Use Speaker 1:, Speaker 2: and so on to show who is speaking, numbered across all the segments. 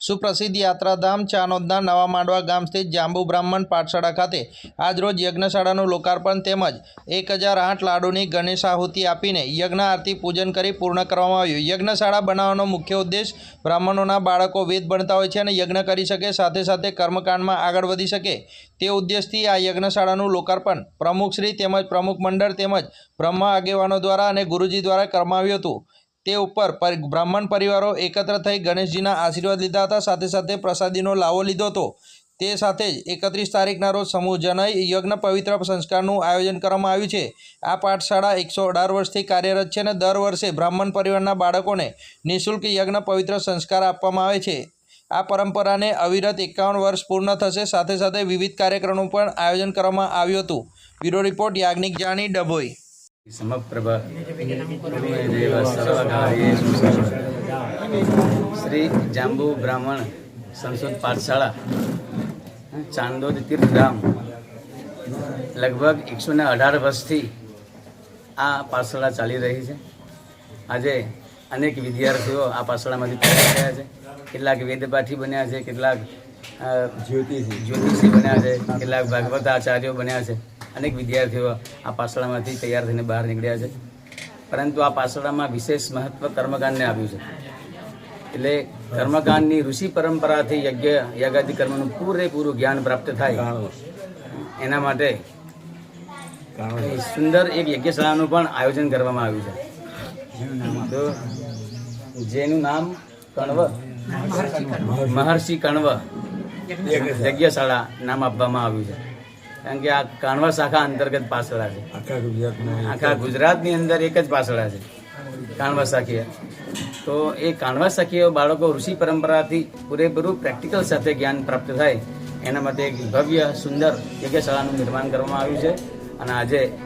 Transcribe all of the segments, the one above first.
Speaker 1: સુપ્રસિદ્ધ યાત્રાધામ ચાનોદના નવા માંડવા ગામ સ્થિત જાંબુ બ્રાહ્મણ પાઠશાળા ખાતે આજરોજ યજ્ઞશાળાનું લોકાર્પણ તેમજ એક હજાર આઠ લાડુની ગણેશ આહુતિ આપીને યજ્ઞ આરતી પૂજન કરી પૂર્ણ કરવામાં આવ્યું. યજ્ઞશાળા બનાવવાનો મુખ્ય ઉદ્દેશ બ્રાહ્મણોના બાળકો વેદ ભણતા હોય છે અને યજ્ઞ કરી શકે, સાથે સાથે કર્મકાંડમાં આગળ વધી શકે તે ઉદ્દેશથી આ યજ્ઞશાળાનું લોકાર્પણ પ્રમુખશ્રી તેમજ પ્રમુખ મંડળ તેમજ બ્રહ્મા આગેવાનો દ્વારા અને ગુરુજી દ્વારા કરવામાં આવ્યું હતું. તે ઉપર પર- બ્રાહ્મણ પરિવારો એકત્ર થઈ ગણેશજીના આશીર્વાદ લીધા હતા. સાથે સાથે પ્રસાદીનો લાવો લીધો હતો. તે સાથે જ એકત્રીસ તારીખના રોજ સમૂહ જનય યજ્ઞ પવિત્ર સંસ્કારનું આયોજન કરવામાં આવ્યું છે. આ પાઠશાળા એકસો અઢાર વર્ષથી કાર્યરત છે અને દર વર્ષે બ્રાહ્મણ પરિવારના બાળકોને નિઃશુલ્ક યજ્ઞ પવિત્ર સંસ્કાર આપવામાં આવે છે. આ પરંપરાને અવિરત એકાવન વર્ષ પૂર્ણ થશે. સાથે સાથે વિવિધ કાર્યક્રમનું પણ આયોજન કરવામાં આવ્યું હતું. બ્યુરો રિપોર્ટ યાજ્ઞિક જાણી ડભોઈ.
Speaker 2: સમપ્રભ શ્રી જાંબુ બ્રાહ્મણ સંસ્કૃત પાઠશાળા ચાંદોદ તીર્થધામ લગભગ એકસો ને અઢાર વર્ષથી આ પાઠશાળા ચાલી રહી છે. આજે અનેક વિદ્યાર્થીઓ આ પાઠશાળામાંથી પસાર થયા છે. કેટલાક વેદપાઠી બન્યા છે, કેટલાક જ્યોતિષી જ્યોતિષી બન્યા છે, કેટલાક ભાગવત આચાર્યો બન્યા છે. અનેક વિદ્યાર્થીઓ આ પાસળામાંથી તૈયાર થઈને બહાર નીકળ્યા છે. પરંતુ આ પાસળામાં વિશેષ મહત્વ કર્મકાંડને આપ્યું છે. એટલે કર્મકાંડની ઋષિ પરંપરાથી યજ્ઞ યજ્ઞાદિ કર્મનું પૂરેપૂરું જ્ઞાન પ્રાપ્ત થાય. એના માટે સુંદર એક યજ્ઞશાળાનું પણ આયોજન કરવામાં આવ્યું છે. તો જેનું નામ કણવ મહર્ષિ કણવ. યજ્ઞશાળા નામ આપવામાં આવ્યું છે. કારણ કે આ કાણવા શાખા અંતર્ગત પાસળા છે.
Speaker 3: આખા ગુજરાતમાં
Speaker 2: આખા ગુજરાતની અંદર એક જ પાસળા છે કાણવા શાખીય. તો એ કાણવા શાખીય બાળકો ઋષિ પરંપરાથી પૂરેપૂરું પ્રેક્ટિકલ સાથે જ્ઞાન પ્રાપ્ત થાય એના માટે એક ભવ્ય સુંદર યજ્ઞશાળાનું નિર્માણ કરવામાં આવ્યું છે અને આજે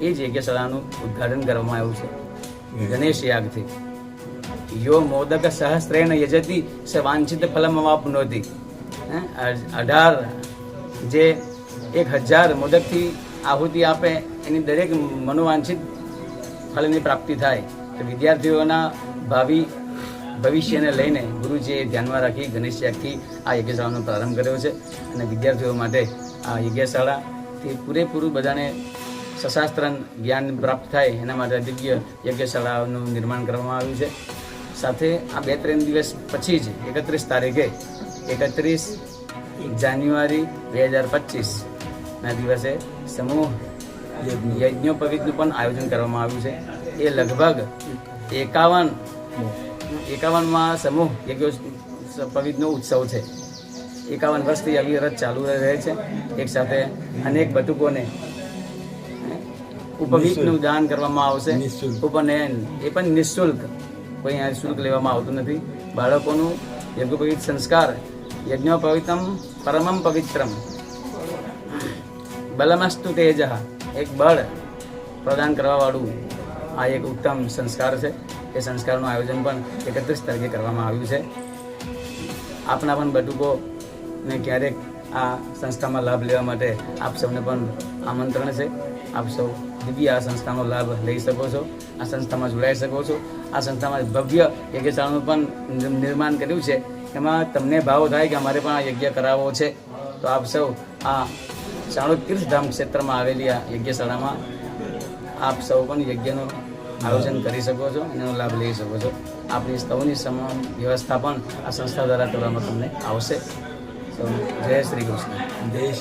Speaker 2: એ જ યજ્ઞશાળાનું ઉદ્ઘાટન કરવામાં આવ્યું છે. ગણેશ યાગથી. યો મોદક સહસ્ત્રેણ યજતી સ વાંછિત ફલમ? અ- અઢાર જે એક હજાર મોદકથી આહુતિ આપે, એની દરેક મનોવાંછિત ફળની પ્રાપ્તિ થાય. તો વિદ્યાર્થીઓના ભાવિ ભવિષ્યને લઈને ગુરુજીએ ધ્યાનમાં રાખી ગણેશ યાગથી આ યજ્ઞશાળાનો પ્રારંભ કર્યો છે અને વિદ્યાર્થીઓ માટે આ યજ્ઞશાળાથી પૂરેપૂરું બધાને સશાસ્ત્ર જ્ઞાન પ્રાપ્ત થાય, એના માટે દિવ્ય યજ્ઞશાળાનું નિર્માણ કરવામાં આવ્યું છે. સાથે આ બે ત્રણ દિવસ પછી જ એકત્રીસ તારીખે એકત્રીસ જાન્યુઆરી બે હજાર પચીસના દિવસે સમૂહ યજ્ઞોપવિતનું પણ આયોજન કરવામાં આવ્યું છે. એ લગભગ એકાવન એકાવનમાં સમૂહ યજ્ઞ પવિતનો ઉત્સવ છે. એકાવન વર્ષથી અવિરત ચાલુ રહે છે. એક સાથે અનેક બટુકોને ઉપવિતનું દાન કરવામાં આવશે. ઉપનયન એ પણ નિઃશુલ્ક. કોઈ અહીંયા શુલ્ક લેવામાં આવતું નથી. બાળકોનું યજ્ઞોપવિત સંસ્કાર યજ્ઞોપવિતમ પરમમ પવિત્રમ બલમસ્તુ તેજ એક બળ પ્રદાન કરવાવાળું આ એક ઉત્તમ સંસ્કાર છે એ સંસ્કારનું આયોજન પણ એકત્રીસ તારીખે કરવામાં આવ્યું છે આપના પણ બટુકોને ક્યારેક આ સંસ્થામાં લાભ લેવા માટે આપ સૌને પણ આમંત્રણ છે આપ સૌ દિવ્ય આ સંસ્થાનો લાભ લઈ શકો છો આ સંસ્થામાં જોડાઈ શકો છો આ સંસ્થામાં ભવ્ય યજ્ઞશાળાનું પણ નિર્માણ કર્યું છે એમાં તમને ભાવ થાય કે અમારે પણ આ યજ્ઞ કરાવવો છે. તો આપ સૌ આ ચાણોદ તીર્થધામ ક્ષેત્રમાં આવેલી આ યજ્ઞશાળામાં આપ સૌ પણ યજ્ઞનું આયોજન કરી શકો છો, એનો લાભ લઈ શકો છો. આપણી સૌની સમાન વ્યવસ્થા પણ આ સંસ્થા દ્વારા કરવામાં તમને આવશે. સૌ જય શ્રી કૃષ્ણ.
Speaker 3: દેશ